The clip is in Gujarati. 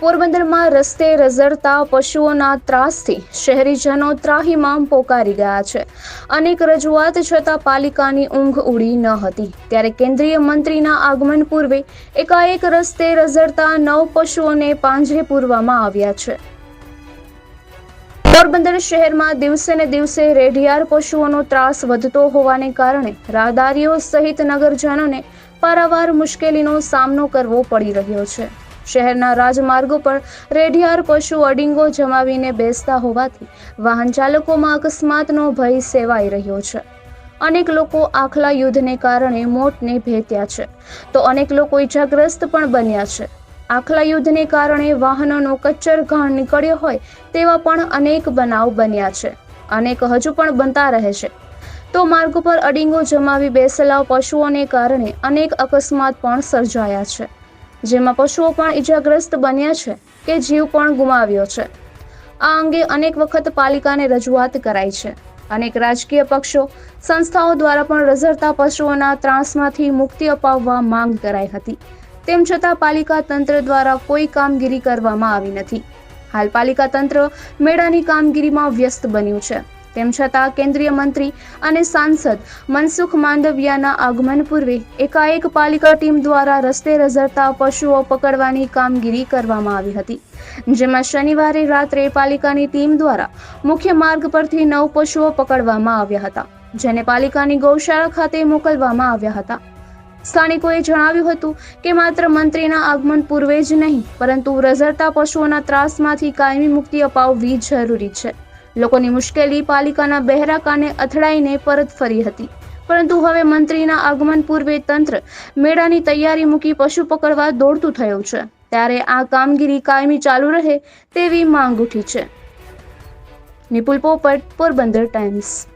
પોરબંદરમાં રસ્તે રઝળતા પશુઓના ત્રાસથી શહેરીજનો ત્રાહીમામ પોકારી ગયા છે. અનેક રજૂઆત છતાં પાલિકાની ઊંઘ ઉડી ન હતી. ત્યારે કેન્દ્રીય મંત્રીના આગમન પૂર્વે એકાએક રસ્તે રઝળતા નવ પશુઓને પાંજરે પૂરવામાં આવ્યા છે. પોરબંદર શહેરમાં દિવસે ને દિવસે રેઢિયાર પશુઓનો ત્રાસ વધતો હોવાને કારણે રાહદારીઓ સહિત નગરજનોને પારાવાર મુશ્કેલીનો સામનો કરવો પડી રહ્યો છે. શહેરના રાજમાર્ગો પર રેઢિયાર પશુ અડીંગો જમાવીને બેસતા હોવાથી વાહન ચાલકોમાં અકસ્માતનો ભય સેવાઈ રહ્યો છે. અનેક લોકો આખલા યુદ્ધને કારણે મોતને ભેટ્યા છે. તો અનેક લોકો ઈજાગ્રસ્ત પણ બન્યા છે. આખલા યુદ્ધને કારણે વાહનોનો કચ્ચર ઘાણ નીકળ્યો હોય તેવા પણ અનેક બનાવ બન્યા છે. અનેક હજુ પણ બનતા રહે છે. તો માર્ગ પર અડીંગો જમાવી બેસેલા પશુઓને કારણે અનેક અકસ્માત પણ સર્જાયા છે. જેમાં પશુઓ પણ ઈજાગ્રસ્ત બન્યા છે કે જીવ પણ ગુમાવ્યો છે. આ અંગે અનેક વખત પાલિકાને રજૂઆત કરાઈ છે. અનેક રાજકીય પક્ષો સંસ્થાઓ દ્વારા પણ રઝરતા પશુઓના ત્રાસમાંથી મુક્તિ અપાવવા માંગ કરાઈ હતી. તેમ છતાં પાલિકા તંત્ર દ્વારા કોઈ કામગીરી કરવામાં આવી નથી. હાલ પાલિકા તંત્ર મેળાની કામગીરીમાં વ્યસ્ત બન્યું છે. તેમ છતાં કેન્દ્રીય મંત્રી અને સાંસદ મનસુખ માંડવિયાના આગમન પૂર્વે એકાએક પાલિકા ટીમ દ્વારા રસ્તે રઝળતા પશુઓ પકડવાની કામગીરી કરવામાં આવી હતી. જેમાં શનિવારે રાત્રે પાલિકાની ટીમ દ્વારા મુખ્ય માર્ગ પરથી નવ પશુઓ પકડવામાં આવ્યા હતા, જેને પાલિકાની ગૌશાળા ખાતે મોકલવામાં આવ્યા હતા. સ્થાનિકોએ જણાવ્યું હતું કે માત્ર મંત્રીના આગમન પૂર્વે જ નહીં, પરંતુ રઝળતા પશુઓના ત્રાસમાંથી કાયમી મુક્તિ અપાવવી જરૂરી છે. લોકોની મુશ્કેલી પાલિકાના બહેરા કાને અથડાઈને પરત ફરી હતી. પરંતુ હવે મંત્રીના આગમન પૂર્વે તંત્ર મેળાની તૈયારી મૂકી પશુ પકડવા દોડતું થયું છે. ત્યારે આ કામગીરી કાયમી ચાલુ રહે તેવી માંગ ઉઠી છે. નિપુલ પોપટ, પોરબંદર ટાઈમ્સ.